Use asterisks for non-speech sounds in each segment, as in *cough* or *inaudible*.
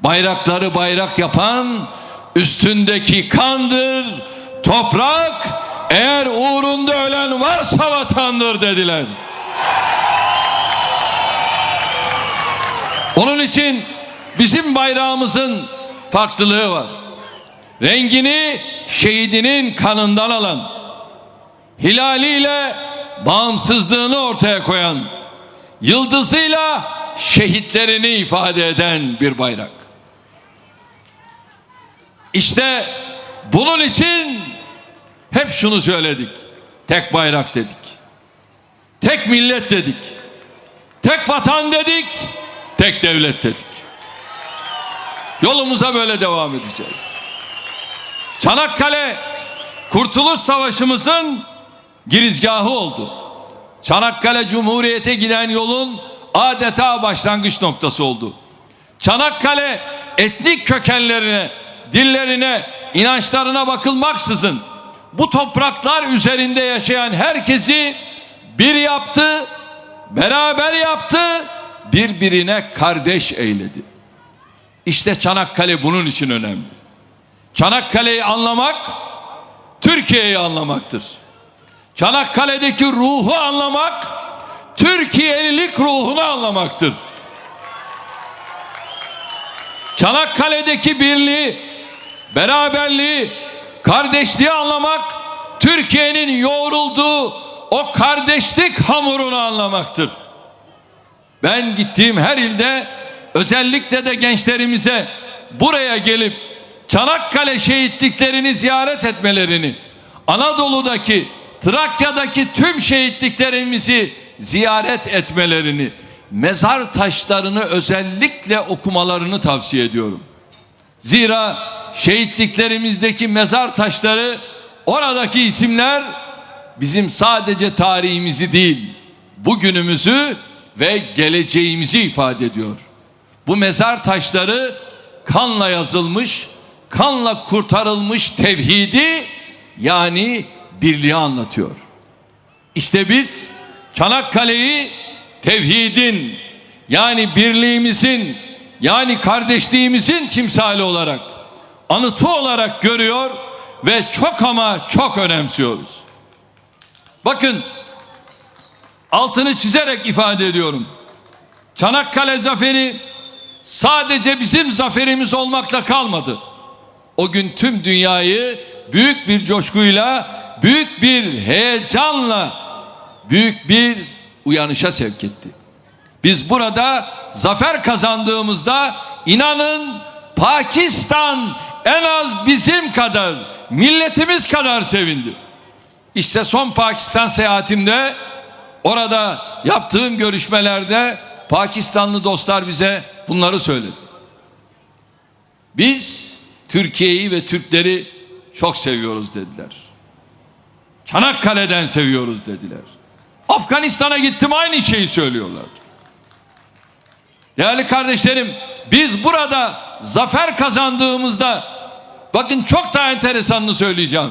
Bayrakları bayrak yapan üstündeki kandır, toprak, eğer uğrunda ölen varsa vatandır dediler. Onun için bizim bayrağımızın farklılığı var. Rengini şehidinin kanından alan, hilaliyle bağımsızlığını ortaya koyan, yıldızıyla şehitlerini ifade eden bir bayrak. İşte bunun için hep şunu söyledik. Tek bayrak dedik. Tek millet dedik. Tek vatan dedik. Tek devlet dedik. Yolumuza böyle devam edeceğiz. Çanakkale Kurtuluş Savaşımızın girizgahı oldu. Çanakkale Cumhuriyete giden yolun adeta başlangıç noktası oldu. Çanakkale etnik kökenlerine, dillerine, inançlarına bakılmaksızın bu topraklar üzerinde yaşayan herkesi bir yaptı, beraber yaptı, birbirine kardeş eyledi. İşte Çanakkale bunun için önemli. Çanakkale'yi anlamak Türkiye'yi anlamaktır. Çanakkale'deki ruhu anlamak Türkiye'lilik ruhunu anlamaktır. Çanakkale'deki birliği, beraberliği, kardeşliği anlamak Türkiye'nin yoğrulduğu o kardeşlik hamurunu anlamaktır. Ben gittiğim her ilde özellikle de gençlerimize buraya gelip Çanakkale şehitliklerini ziyaret etmelerini, Anadolu'daki, Trakya'daki tüm şehitliklerimizi ziyaret etmelerini, mezar taşlarını özellikle okumalarını tavsiye ediyorum. Zira şehitliklerimizdeki mezar taşları, oradaki isimler bizim sadece tarihimizi değil, bugünümüzü ve geleceğimizi ifade ediyor. Bu mezar taşları kanla yazılmış, kanla kurtarılmış tevhidi yani birliği anlatıyor. İşte biz Çanakkale'yi tevhidin yani birliğimizin yani kardeşliğimizin timsali olarak anıtı olarak görüyor ve çok ama çok önemsiyoruz. Bakın altını çizerek ifade ediyorum. Çanakkale zaferi sadece bizim zaferimiz olmakla kalmadı. O gün tüm dünyayı büyük bir coşkuyla, büyük bir heyecanla, büyük bir uyanışa sevk etti. Biz burada zafer kazandığımızda inanın Pakistan en az bizim kadar, milletimiz kadar sevindi. İşte son Pakistan seyahatimde orada yaptığım görüşmelerde Pakistanlı dostlar bize bunları söyledi. Biz Türkiye'yi ve Türkleri çok seviyoruz dediler. Çanakkale'den seviyoruz dediler. Afganistan'a gittim aynı şeyi söylüyorlar. Değerli kardeşlerim biz burada zafer kazandığımızda bakın çok daha enteresanını söyleyeceğim.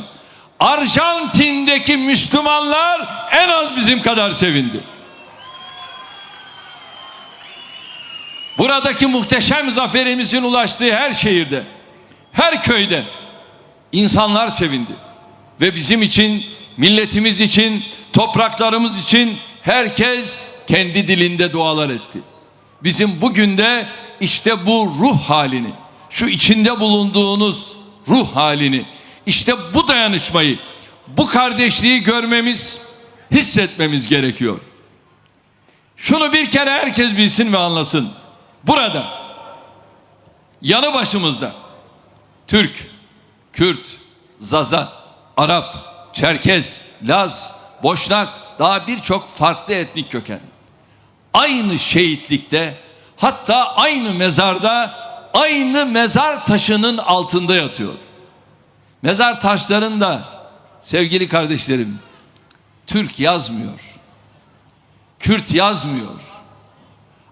Arjantin'deki Müslümanlar en az bizim kadar sevindi. Buradaki muhteşem zaferimizin ulaştığı her şehirde, her köyde insanlar sevindi. Ve bizim için, milletimiz için, topraklarımız için herkes kendi dilinde dualar etti. Bizim bugün de işte bu ruh halini, şu içinde bulunduğunuz ruh halini, işte bu dayanışmayı, bu kardeşliği görmemiz, hissetmemiz gerekiyor. Şunu bir kere herkes bilsin ve anlasın. Burada, yanı başımızda, Türk, Kürt, Zaza, Arap, Çerkez, Laz, Boşnak, daha birçok farklı etnik köken. Aynı şehitlikte, hatta aynı mezarda, aynı mezar taşının altında yatıyor. Mezar taşlarında sevgili kardeşlerim Türk yazmıyor. Kürt yazmıyor.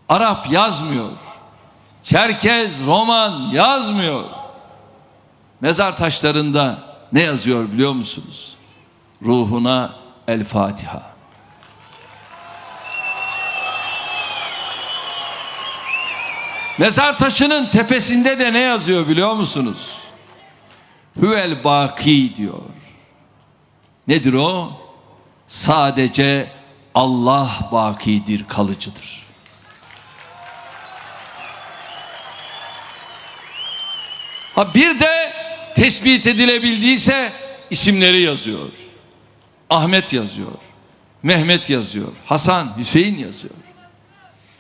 Arap yazmıyor. Çerkez, Roman yazmıyor. Mezar taşlarında ne yazıyor biliyor musunuz? Ruhuna El Fatiha. Mezar taşının tepesinde de ne yazıyor biliyor musunuz? Hüvel baki diyor. Nedir o? Sadece Allah bakidir, kalıcıdır. Ha bir de tespit edilebildiyse isimleri yazıyor. Ahmet yazıyor. Mehmet yazıyor. Hasan, Hüseyin yazıyor.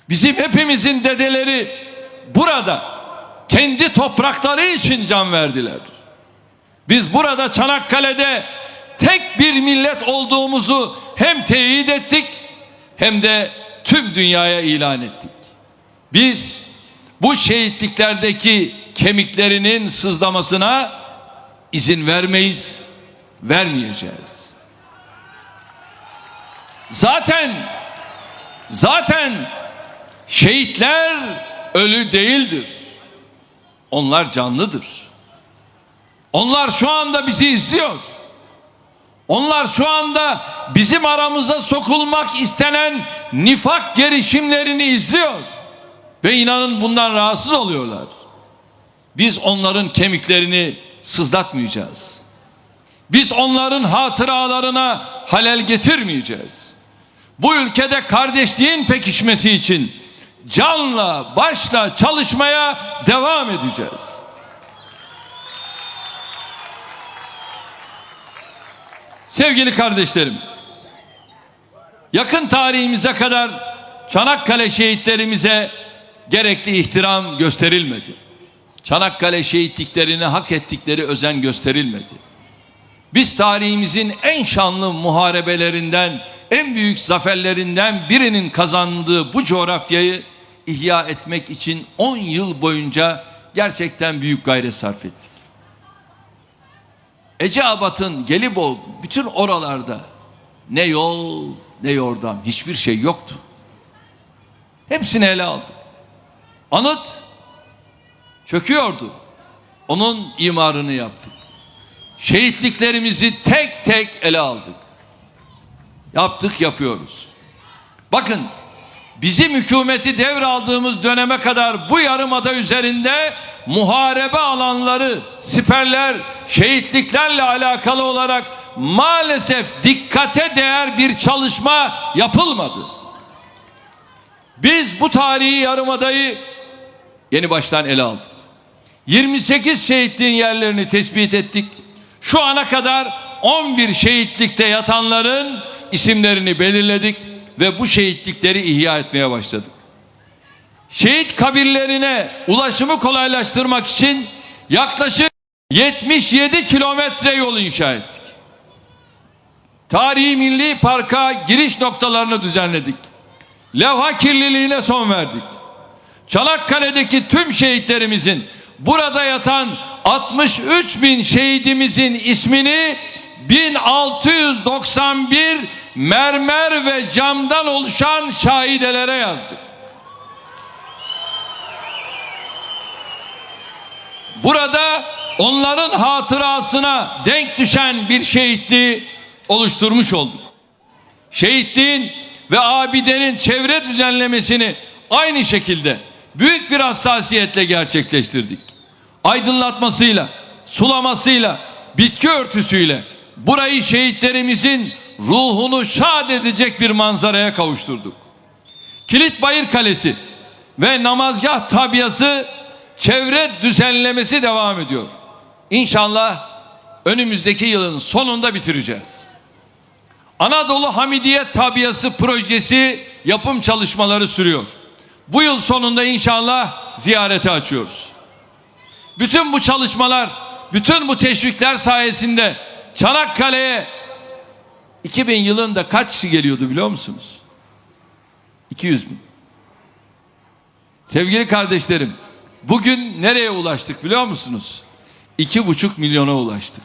Bizim hepimizin dedeleri burada kendi toprakları için can verdiler. Biz burada Çanakkale'de tek bir millet olduğumuzu hem teyit ettik hem de tüm dünyaya ilan ettik. Biz bu şehitliklerdeki kemiklerinin sızlamasına izin vermeyiz, vermeyeceğiz. Zaten zaten şehitler ölü değildir. Onlar canlıdır. Onlar şu anda bizi izliyor. Onlar şu anda bizim aramıza sokulmak istenen nifak girişimlerini izliyor. Ve inanın bundan rahatsız oluyorlar. Biz onların kemiklerini sızlatmayacağız. Biz onların hatıralarına halel getirmeyeceğiz. Bu ülkede kardeşliğin pekişmesi için canla başla çalışmaya devam edeceğiz. Sevgili kardeşlerim, yakın tarihimize kadar Çanakkale şehitlerimize gerekli ihtiram gösterilmedi. Çanakkale şehitliklerine hak ettikleri özen gösterilmedi. Biz tarihimizin en şanlı muharebelerinden, en büyük zaferlerinden birinin kazandığı bu coğrafyayı ihya etmek için 10 yıl boyunca gerçekten büyük gayret sarf ettik. Eceabat'ın Gelibolu bütün oralarda ne yol ne yordam hiçbir şey yoktu. Hepsini ele aldı. Anıt çöküyordu. Onun imarını yaptık. Şehitliklerimizi tek tek ele aldık. Yaptık yapıyoruz. Bakın bizim hükümeti devraldığımız döneme kadar bu yarımada üzerinde muharebe alanları, siperler, şehitliklerle alakalı olarak maalesef dikkate değer bir çalışma yapılmadı. Biz bu tarihi yarımadayı yeni baştan ele aldık. 28 şehitliğin yerlerini tespit ettik. Şu ana kadar 11 şehitlikte yatanların isimlerini belirledik ve bu şehitlikleri ihya etmeye başladık. Şehit kabirlerine ulaşımı kolaylaştırmak için yaklaşık 77 kilometre yol inşa ettik. Tarihi Milli Park'a giriş noktalarını düzenledik. Levha kirliliğine son verdik. Çanakkale'deki tüm şehitlerimizin burada yatan 63 bin şehidimizin ismini 1691 mermer ve camdan oluşan şahidelere yazdık. Burada onların hatırasına denk düşen bir şehitliği oluşturmuş olduk. Şehitliğin ve abidenin çevre düzenlemesini aynı şekilde büyük bir hassasiyetle gerçekleştirdik. Aydınlatmasıyla, sulamasıyla, bitki örtüsüyle burayı şehitlerimizin ruhunu şad edecek bir manzaraya kavuşturduk. Kilit Bayır Kalesi ve namazgah tabiası çevre düzenlemesi devam ediyor. İnşallah önümüzdeki yılın sonunda bitireceğiz. Anadolu Hamidiye Tabiası projesi yapım çalışmaları sürüyor. Bu yıl sonunda inşallah ziyarete açıyoruz. Bütün bu çalışmalar, bütün bu teşvikler sayesinde Çanakkale'ye 2000 yılında kaç kişi geliyordu biliyor musunuz? 200 bin. Sevgili kardeşlerim, bugün nereye ulaştık biliyor musunuz? 2,5 milyona ulaştık.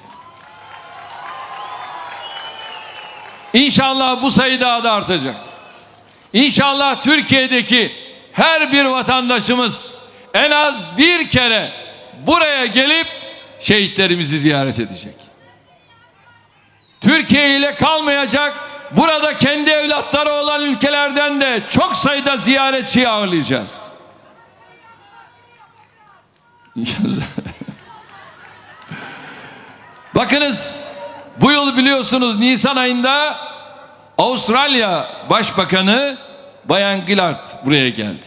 İnşallah bu sayı daha da artacak. İnşallah Türkiye'deki her bir vatandaşımız en az bir kere buraya gelip şehitlerimizi ziyaret edecek. Türkiye ile kalmayacak. Burada kendi evlatları olan ülkelerden de çok sayıda ziyaretçi ağırlayacağız. *laughs* Bakınız bu yıl biliyorsunuz Nisan ayında Avustralya Başbakanı Bayan Gillard buraya geldi.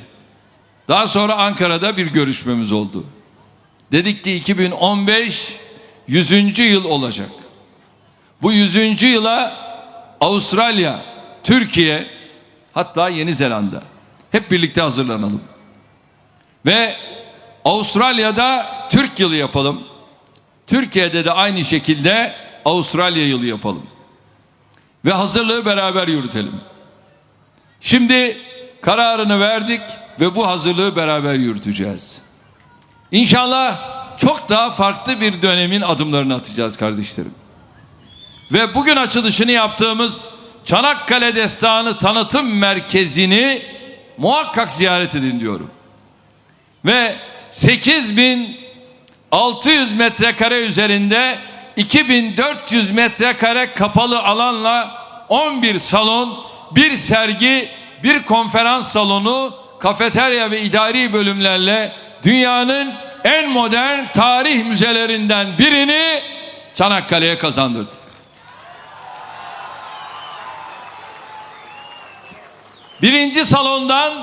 Daha sonra Ankara'da bir görüşmemiz oldu. Dedik ki 2015 100. yıl olacak. Bu 100. yıla Avustralya, Türkiye hatta Yeni Zelanda hep birlikte hazırlanalım. Ve Avustralya'da Türk yılı yapalım. Türkiye'de de aynı şekilde Avustralya yılı yapalım. Ve hazırlığı beraber yürütelim. Şimdi kararını verdik ve bu hazırlığı beraber yürüteceğiz. İnşallah çok daha farklı bir dönemin adımlarını atacağız kardeşlerim. Ve bugün açılışını yaptığımız Çanakkale Destanı Tanıtım Merkezi'ni muhakkak ziyaret edin diyorum. Ve 8600 metrekare üzerinde 2400 metrekare kapalı alanla 11 salon, bir sergi, bir konferans salonu, kafeterya ve idari bölümlerle dünyanın en modern tarih müzelerinden birini Çanakkale'ye kazandırdı. Birinci salondan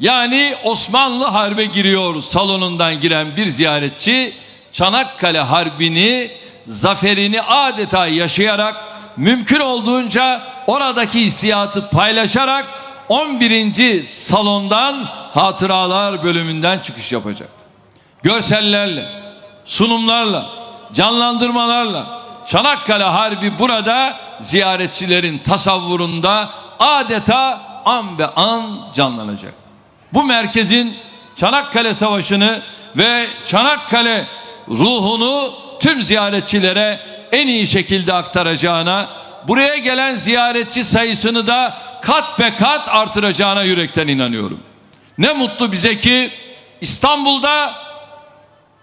yani Osmanlı Harbe giriyor salonundan giren bir ziyaretçi Çanakkale Harbi'ni zaferini adeta yaşayarak mümkün olduğunca oradaki hissiyatı paylaşarak 11. salondan hatıralar bölümünden çıkış yapacak. Görsellerle, sunumlarla, canlandırmalarla Çanakkale Harbi burada ziyaretçilerin tasavvurunda adeta an be an canlanacak. Bu merkezin Çanakkale Savaşı'nı ve Çanakkale ruhunu tüm ziyaretçilere en iyi şekilde aktaracağına, buraya gelen ziyaretçi sayısını da kat be kat artıracağına yürekten inanıyorum. Ne mutlu bize ki İstanbul'da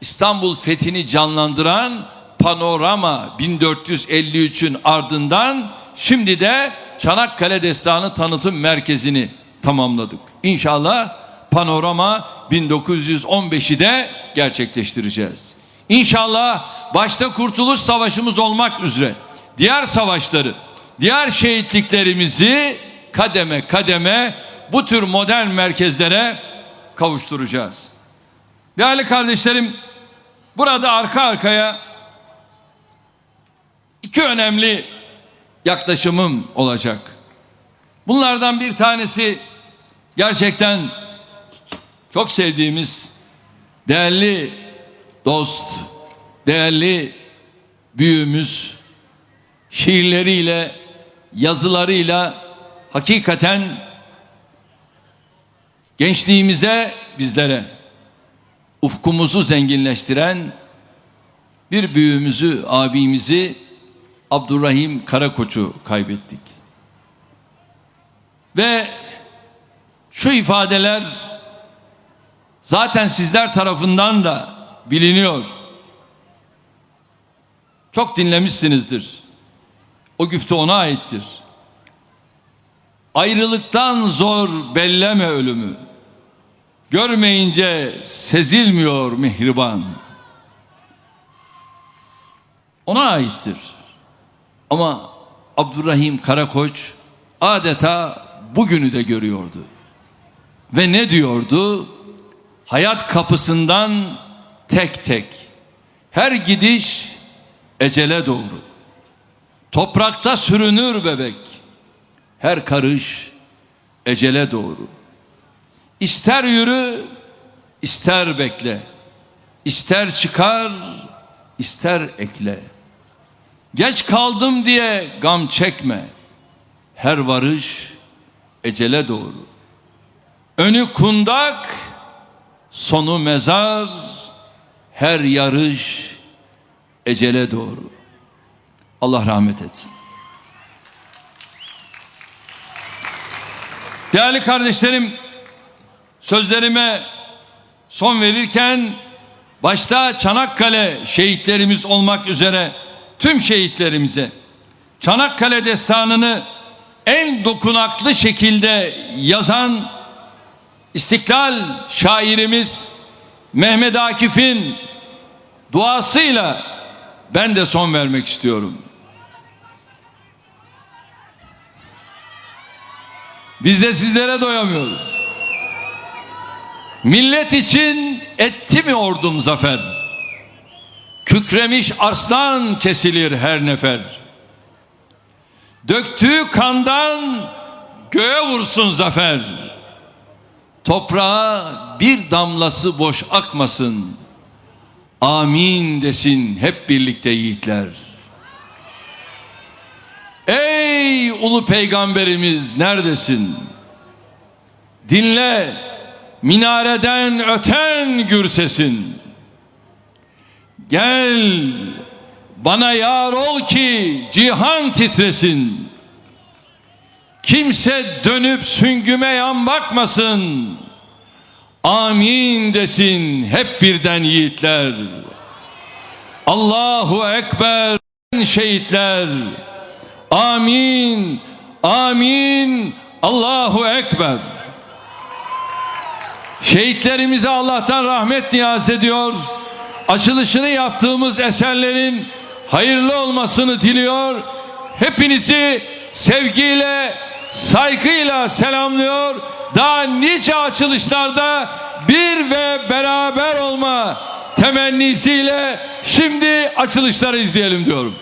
İstanbul fethini canlandıran panorama 1453'ün ardından şimdi de Çanakkale Destanı Tanıtım Merkezi'ni tamamladık. İnşallah panorama 1915'i de gerçekleştireceğiz. İnşallah başta Kurtuluş Savaşımız olmak üzere diğer savaşları, diğer şehitliklerimizi kademe kademe bu tür modern merkezlere kavuşturacağız. Değerli kardeşlerim, burada arka arkaya iki önemli yaklaşımım olacak. Bunlardan bir tanesi gerçekten çok sevdiğimiz değerli dost, değerli büyüğümüz şiirleriyle, yazılarıyla hakikaten gençliğimize, bizlere ufkumuzu zenginleştiren bir büyüğümüzü, abimizi Abdurrahim Karakoç'u kaybettik. Ve şu ifadeler zaten sizler tarafından da biliniyor. Çok dinlemişsinizdir. O güfte ona aittir. Ayrılıktan zor belleme ölümü. Görmeyince sezilmiyor mihriban. Ona aittir. Ama Abdurrahim Karakoç adeta bugünü de görüyordu. Ve ne diyordu? Hayat kapısından tek tek her gidiş ecele doğru. Toprakta sürünür bebek. Her karış ecele doğru. İster yürü, ister bekle. İster çıkar, ister ekle. Geç kaldım diye gam çekme. Her varış ecele doğru. Önü kundak, sonu mezar, her yarış ecele doğru. Allah rahmet etsin. Değerli kardeşlerim, sözlerime son verirken başta Çanakkale şehitlerimiz olmak üzere tüm şehitlerimize Çanakkale destanını en dokunaklı şekilde yazan İstiklal şairimiz Mehmet Akif'in duasıyla ben de son vermek istiyorum. Biz de sizlere doyamıyoruz. Millet için etti mi ordum zafer? Kükremiş arslan kesilir her nefer. Döktüğü kandan göğe vursun zafer. Toprağa bir damlası boş akmasın. Amin desin hep birlikte yiğitler. Ey ulu peygamberimiz neredesin? Dinle minareden öten gür sesin. Gel bana yar ol ki cihan titresin. Kimse dönüp süngüme yan bakmasın. Amin desin hep birden yiğitler. Allahu Ekber şehitler. Amin. Amin. Allahu Ekber. Şehitlerimize Allah'tan rahmet niyaz ediyor. Açılışını yaptığımız eserlerin hayırlı olmasını diliyor. Hepinizi sevgiyle, saygıyla selamlıyor. Daha nice açılışlarda bir ve beraber olma temennisiyle şimdi açılışları izleyelim diyorum.